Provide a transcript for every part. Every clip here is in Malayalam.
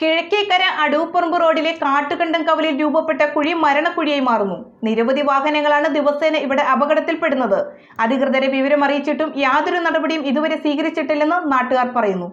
കിഴക്കേക്കര അടൂപ്പറമ്പ് റോഡിലെ കാട്ടുകണ്ടം കവലിൽ രൂപപ്പെട്ട കുഴി മരണക്കുഴിയായി മാറുന്നു. നിരവധി വാഹനങ്ങളാണ് ദിവസേന ഇവിടെ അപകടത്തിൽപ്പെടുന്നത്. അധികൃതരെ വിവരം അറിയിച്ചിട്ടും യാതൊരു നടപടിയും ഇതുവരെ സ്വീകരിച്ചിട്ടില്ലെന്ന് നാട്ടുകാർ പറയുന്നു.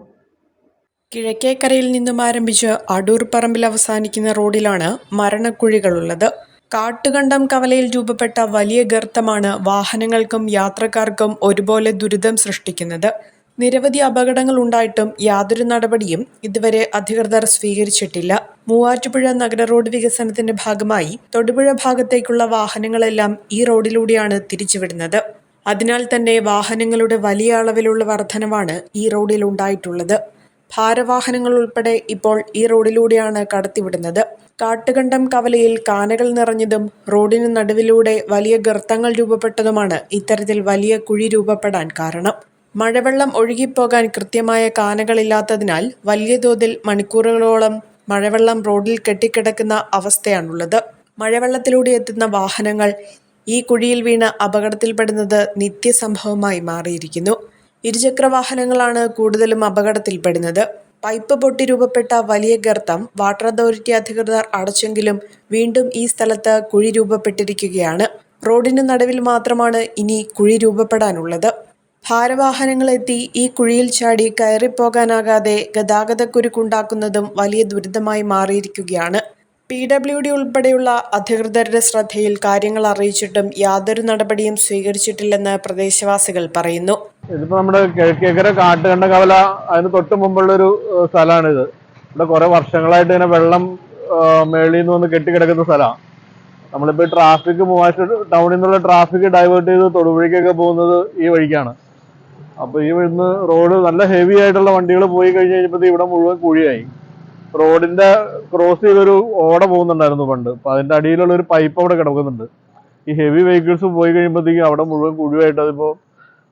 കിഴക്കേക്കരയിൽ നിന്നും ആരംഭിച്ച് അടൂർ പറമ്പിൽ അവസാനിക്കുന്ന റോഡിലാണ് മരണക്കുഴികളുള്ളത്. കാട്ടുകണ്ടം കവലയിൽ രൂപപ്പെട്ട വലിയ ഗർത്തമാണ് വാഹനങ്ങൾക്കും യാത്രക്കാർക്കും ഒരുപോലെ ദുരിതം സൃഷ്ടിക്കുന്നത്. നിരവധി അപകടങ്ങൾ ഉണ്ടായിട്ടും യാതൊരു നടപടിയും ഇതുവരെ അധികൃതർ സ്വീകരിച്ചിട്ടില്ല. മൂവാറ്റുപുഴ നഗര റോഡ് വികസനത്തിന്റെ ഭാഗമായി തൊടുപുഴ ഭാഗത്തേക്കുള്ള വാഹനങ്ങളെല്ലാം ഈ റോഡിലൂടെയാണ് തിരിച്ചുവിടുന്നത്. അതിനാൽ തന്നെ വാഹനങ്ങളുടെ വലിയ അളവിലുള്ള വർധനവാണ് ഈ റോഡിൽ ഉണ്ടായിട്ടുള്ളത്. ഭാരവാഹനങ്ങൾ ഉൾപ്പെടെ ഇപ്പോൾ ഈ റോഡിലൂടെയാണ് കടത്തിവിടുന്നത്. കാട്ടുകണ്ടം കവലയിൽ കാനകൾ നിറഞ്ഞതും റോഡിന് നടുവിലൂടെ വലിയ ഗർത്തങ്ങൾ രൂപപ്പെട്ടതുമാണ് ഇത്തരത്തിൽ വലിയ കുഴി രൂപപ്പെടാൻ കാരണം. മഴവെള്ളം ഒഴുകിപ്പോകാൻ കൃത്യമായ കാനകളില്ലാത്തതിനാൽ വലിയ തോതിൽ മണിക്കൂറുകളോളം മഴവെള്ളം റോഡിൽ കെട്ടിക്കിടക്കുന്ന അവസ്ഥയാണുള്ളത്. മഴവെള്ളത്തിലൂടെ എത്തുന്ന വാഹനങ്ങൾ ഈ കുഴിയിൽ വീണ് അപകടത്തിൽപ്പെടുന്നത് നിത്യസംഭവമായി മാറിയിരിക്കുന്നു. ഇരുചക്ര വാഹനങ്ങളാണ് കൂടുതലും അപകടത്തിൽപ്പെടുന്നത്. പൈപ്പ് പൊട്ടി രൂപപ്പെട്ട വലിയ ഗർത്തം വാട്ടർ അതോറിറ്റി അധികൃതർ അടച്ചെങ്കിലും വീണ്ടും ഈ സ്ഥലത്ത് കുഴി രൂപപ്പെട്ടിരിക്കുകയാണ്. റോഡിന് നടുവിൽ മാത്രമാണ് ഇനി കുഴി രൂപപ്പെടാനുള്ളത്. ഭാരവാഹനങ്ങളെത്തി ഈ കുഴിയിൽ ചാടി കയറിപ്പോകാനാകാതെ ഗതാഗതക്കുരുക്കുണ്ടാക്കുന്നതും വലിയ ദുരിതമായി മാറിയിരിക്കുകയാണ്. പി ഡബ്ല്യു ഡി ഉൾപ്പെടെയുള്ള അധികൃതരുടെ ശ്രദ്ധയിൽ കാര്യങ്ങൾ അറിയിച്ചിട്ടും യാതൊരു നടപടിയും സ്വീകരിച്ചിട്ടില്ലെന്ന് പ്രദേശവാസികൾ പറയുന്നു. ഇതിപ്പോ നമ്മുടെ കിഴക്കേക്കര കാട്ടുകണ്ട കവല അതിന് തൊട്ട് മുമ്പുള്ള ഒരു ഇത് ഇവിടെ കുറെ വർഷങ്ങളായിട്ട് ഇങ്ങനെ വെള്ളം മേളിൽ നിന്ന് വന്ന് കെട്ടിക്കിടക്കുന്ന സ്ഥലമാണ് നമ്മളിപ്പോ ട്രാഫിക് മൂവാറ്റ ടൗണിൽ നിന്നുള്ള ട്രാഫിക് ഡൈവേർട്ട് ചെയ്ത് തൊടുപുഴയ്ക്കൊക്കെ പോകുന്നത് ഈ വഴിക്കാണ്. അപ്പൊ ഈ ഇവിടുന്ന് റോഡ് നല്ല ഹെവി ആയിട്ടുള്ള വണ്ടികൾ പോയി കഴിഞ്ഞ് കഴിഞ്ഞപ്പോൾ ഇവിടെ മുഴുവൻ കുഴിയായി. റോഡിന്റെ ക്രോസ് ചെയ്തൊരു ഓട പോകുന്നുണ്ടായിരുന്നു പണ്ട്. അപ്പൊ അതിന്റെ അടിയിലുള്ള ഒരു പൈപ്പ് അവിടെ കിടക്കുന്നുണ്ട്. ഈ ഹെവി വെഹിക്കിൾസ് പോയി കഴിയുമ്പോഴത്തേക്കും അവിടെ മുഴുവൻ കുഴിയായിട്ട് അതിപ്പോ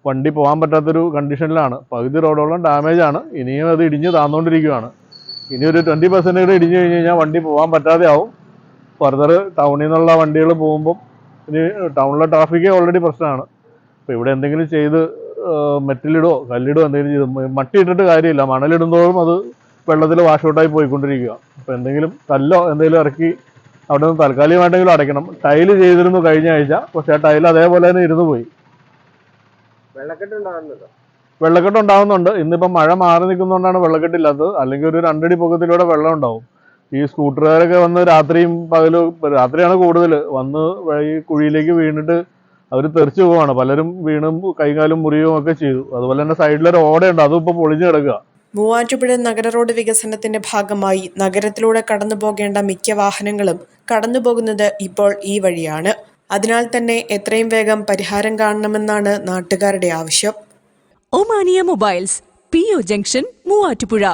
വണ്ടി പോകാൻ പറ്റാത്തൊരു കണ്ടീഷനിലാണ് പകുതി റോഡോളം ഡാമേജ് ആണ്. ഇനിയും അത് ഇടിഞ്ഞ് താന്നുകൊണ്ടിരിക്കുകയാണ് ഇനി ഒരു ട്വന്റി പെർസെന്റ് കൂടെ ഇടിഞ്ഞു കഴിഞ്ഞ് കഴിഞ്ഞാൽ വണ്ടി പോകാൻ പറ്റാതെ ആവും. ഫർദർ ടൗണിൽ നിന്നുള്ള വണ്ടികൾ പോകുമ്പോൾ ഇനി ടൗണിലെ ട്രാഫിക്കേ ഓൾറെഡി പ്രശ്നമാണ്. അപ്പോൾ ഇവിടെ എന്തെങ്കിലും ചെയ്ത് മെറ്റലിടോ കല്ലിടോ എന്തെങ്കിലും ചെയ്ത് മട്ടിയിട്ടിട്ട് കാര്യമില്ല. മണലിടുന്നതോറും അത് വെള്ളത്തിൽ വാഷ് ഔട്ടായി പോയിക്കൊണ്ടിരിക്കുക. അപ്പോൾ എന്തെങ്കിലും കല്ലോ എന്തെങ്കിലും ഇറക്കി അവിടെ നിന്ന് താൽക്കാലികമായിട്ടെങ്കിലും അടയ്ക്കണം. ടൈൽ ചെയ്തിരുന്നു കഴിഞ്ഞ ആഴ്ച. പക്ഷേ ആ ടൈൽ അതേപോലെ തന്നെ ഇരുന്ന് പോയി. വെള്ളക്കെട്ട് ഉണ്ടാവുന്നുണ്ട്? ഇന്നിപ്പം മഴ മാറി നിൽക്കുന്നതുകൊണ്ടാണ് വെള്ളക്കെട്ടില്ലാത്തത് അല്ലെങ്കിൽ ഒരു രണ്ടടി പൊക്കത്തിലൂടെ വെള്ളം ഉണ്ടാവും. ഈ സ്കൂട്ടറുകാരൊക്കെ വന്ന് രാത്രിയും പകലും രാത്രിയാണ് കൂടുതൽ വന്ന് ഈ കുഴിയിലേക്ക് വീണിട്ട് അവർ തെറിച്ചു പോവാണ്. പലരും വീണും കൈകാലും മുറിയും ഒക്കെ ചെയ്തു. അതുപോലെ തന്നെ സൈഡിലൊരു ഓടയുണ്ട്. അതും ഇപ്പൊ പൊളിഞ്ഞു കിടക്കുക മൂവാറ്റുപുഴ നഗര റോഡ് വികസനത്തിന്റെ ഭാഗമായി നഗരത്തിലൂടെ കടന്നു പോകേണ്ട മിക്ക വാഹനങ്ങളും കടന്നുപോകുന്നത് ഇപ്പോൾ ഈ വഴിയാണ്. അതിനാൽ തന്നെ എത്രയും വേഗം പരിഹാരം കാണണമെന്നാണ് നാട്ടുകാരുടെ ആവശ്യം. Omania mobiles P O junction Muvattupuzha.